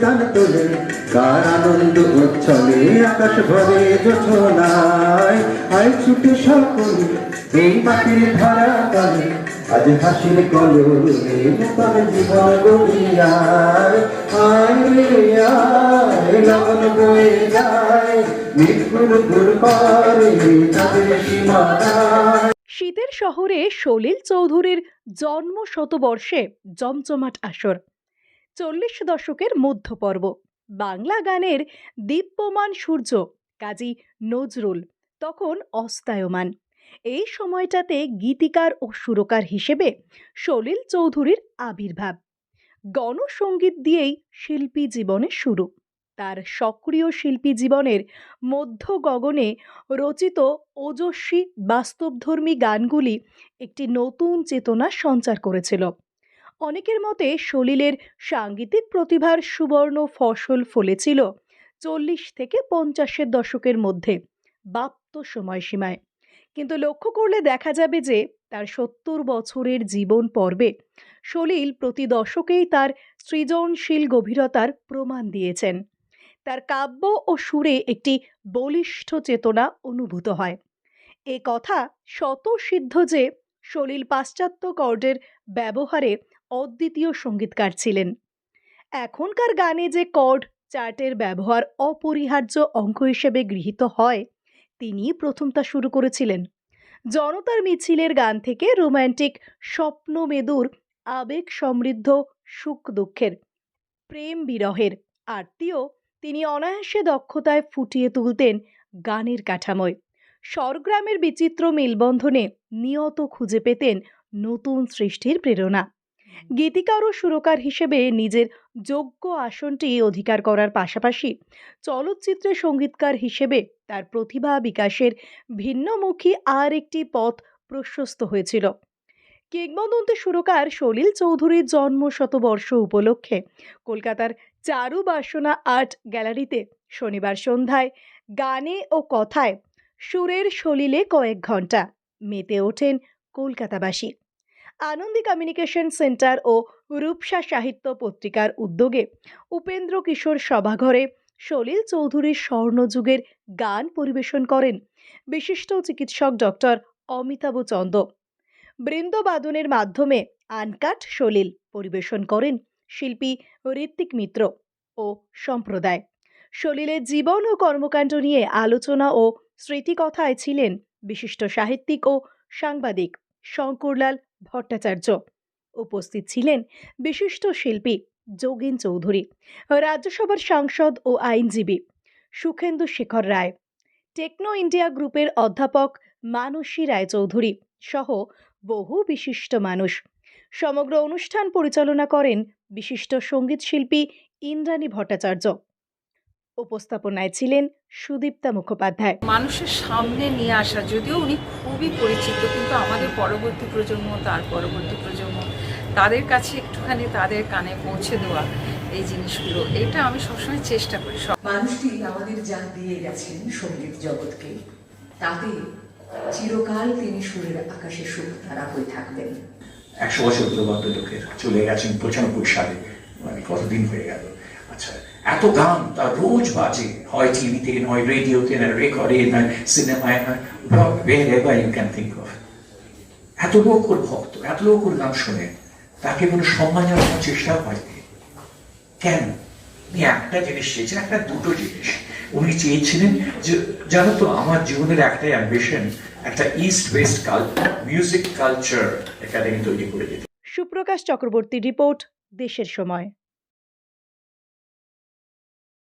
তান তোলে কার আনন্দ উচ্ছলে আকাশ ভরে জোছনায়। আয় ছুটে সকলে এই মাটির ধারা কালে আজ হাসির কলরে জীবন গড়িয়ায়। আয় রে, আয় লগন বয়ে যায়, মৃত্যুর দূর পারে তাদের সীমানায়। শীতের শহরে সলিল চৌধুরীর জন্ম শতবর্ষে জমজমাট আসর। চল্লিশ দশকের মধ্যপর্ব। বাংলা গানের দীপ্যমান সূর্য, কাজী নজরুল, তখন অস্তায়মান। এই সময়টাতে গীতিকার ও সুরকার হিসেবে সলিল চৌধুরীর আবির্ভাব। গণসঙ্গীত দিয়েই শিল্পী জীবনের শুরু। তার সক্রিয় শিল্পী জীবনের মধ্য গগনে রচিত ওজস্বী বাস্তবধর্মী গানগুলি একটি নতুন চেতনা সঞ্চার করেছিল। অনেকের মতে সলিলের সাংগীতিক প্রতিভার সুবর্ণ ফসল ফলেছিল চল্লিশ থেকে পঞ্চাশের দশকের মধ্যে, বাপ্ত সময়সীমায়। কিন্তু লক্ষ্য করলে দেখা যাবে যে তার সত্তর বছরের জীবন পর্বে সলিল প্রতি দশকেই তার সৃজনশীল গভীরতার প্রমাণ দিয়েছেন। তার কাব্য ও সুরে একটি বলিষ্ঠ চেতনা অনুভূত হয়। এ কথা শত সিদ্ধ যে সলিল পাশ্চাত্য কর্ডের ব্যবহারে অদ্বিতীয় সঙ্গীতকার ছিলেন। এখনকার গানে যে কর্ড চার্টের ব্যবহার অপরিহার্য অঙ্ক হিসেবে গৃহীত হয় তিনি প্রথম তা শুরু করেছিলেন। জনতার মিছিলের গান থেকে রোম্যান্টিক স্বপ্ন মেদুর আবেগ সমৃদ্ধ সুখ দুঃখের, প্রেম বিরহের, আরতিও তিনি অনায়াসে দক্ষতায় ফুটিয়ে তুলতেন গানের কাঠামোয়। স্বরগ্রামের বিচিত্র মেলবন্ধনে নিয়ত খুঁজে পেতেন নতুন সৃষ্টির প্রেরণা। গীতিকার ও সুরকার হিসেবে নিজের যোগ্য আসনটি অধিকার করার পাশাপাশি চলচ্চিত্রে সঙ্গীতকার হিসেবে তার প্রতিভা বিকাশের ভিন্নমুখী আর একটি পথ প্রশস্ত হয়েছিল। কিংবদন্তি সুরকার সলিল চৌধুরীর জন্ম শতবর্ষ উপলক্ষে কলকাতার চারু বাসনা আর্ট গ্যালারিতে শনিবার সন্ধ্যায় গানে ও কথায় সুরের সলিলে কয়েক ঘণ্টা মেতে ওঠেন কলকাতাবাসী। আনন্দী কমিউনিকেশন সেন্টার ও রূপসা সাহিত্য পত্রিকার উদ্যোগে উপেন্দ্র কিশোর সভাঘরে সলিল চৌধুরীর স্বর্ণযুগের গান পরিবেশন করেন বিশিষ্ট চিকিৎসক ডক্টর অমিতাভ চন্দ বৃন্দবাদনের মাধ্যমে আনকাট সলিল পরিবেশন করেন শিল্পী ঋত্বিক মিত্র ও সম্প্রদায়। সলিলের জীবন ও কর্মকাণ্ড নিয়ে আলোচনা ও স্মৃতিকথায় ছিলেন বিশিষ্ট সাহিত্যিক ও সাংবাদিক শঙ্করলাল ভট্টাচার্য। উপস্থিত ছিলেন বিশিষ্ট শিল্পী যোগেন চৌধুরী, রাজ্যসভার সাংসদ ও আইনজীবী সুখেন্দু শেখর রায়, টেকনো ইন্ডিয়া গ্রুপের অধ্যাপক মানসী রায়চৌধুরী সহ বহু বিশিষ্ট মানুষ সমগ্র অনুষ্ঠান পরিচালনা করেন বিশিষ্ট সংগীত শিল্পী ইন্দ্রাণী ভট্টাচার্য। উপস্থাপনায় ছিলেন সুদীপ্তা মুখোপাধ্যায়। মানুষের সামনে নিয়ে আসা যদিও উনি খুবই পরিচিত কিন্তু আমাদের পরবর্তী প্রজন্ম তার পরবর্তী প্রজন্ম তাদের কাছে একটুখানি তাদের কানে পৌঁছে দেওয়া এই জিনিসগুলো এটা আমি সবসময় চেষ্টা করি। সব মানুষটি আমাদের যা দিয়ে গেছেন সংগীত জগৎকে তাতে চিরকাল তিনি সুরের আকাশে সুখ তারা হয়ে থাকবেন। একশো বছর তো ভদ্রলোকের চলে গেছেন পঁচানব্বই সালে। মানে কতদিন হয়ে গেল? আচ্ছা এত গান তার রোজ বাজে। হয় টিভিতে নয় রেডিওতে, না রেকর্ডে, না সিনেমায়, না wherever you can think of এত লোক ওর ভক্ত, এত লোক ওর গান শোনে। তাকে কোনো সম্মান জানানোর চেষ্টা হয়নি কেন? একটা জিনিস চেয়েছেন একটা দুটো জিনিস। উনি চেয়েছিলেন যে, জানো তো, আমার জীবনের একটাই অ্যাম্বিশন একটা ইস্ট ওয়েস্ট কাল মিউজিক কালচার একাডেমি তৈরি করে দিতে। সুপ্রকাশ চক্রবর্তী রিপোর্ট, দেশের সময়।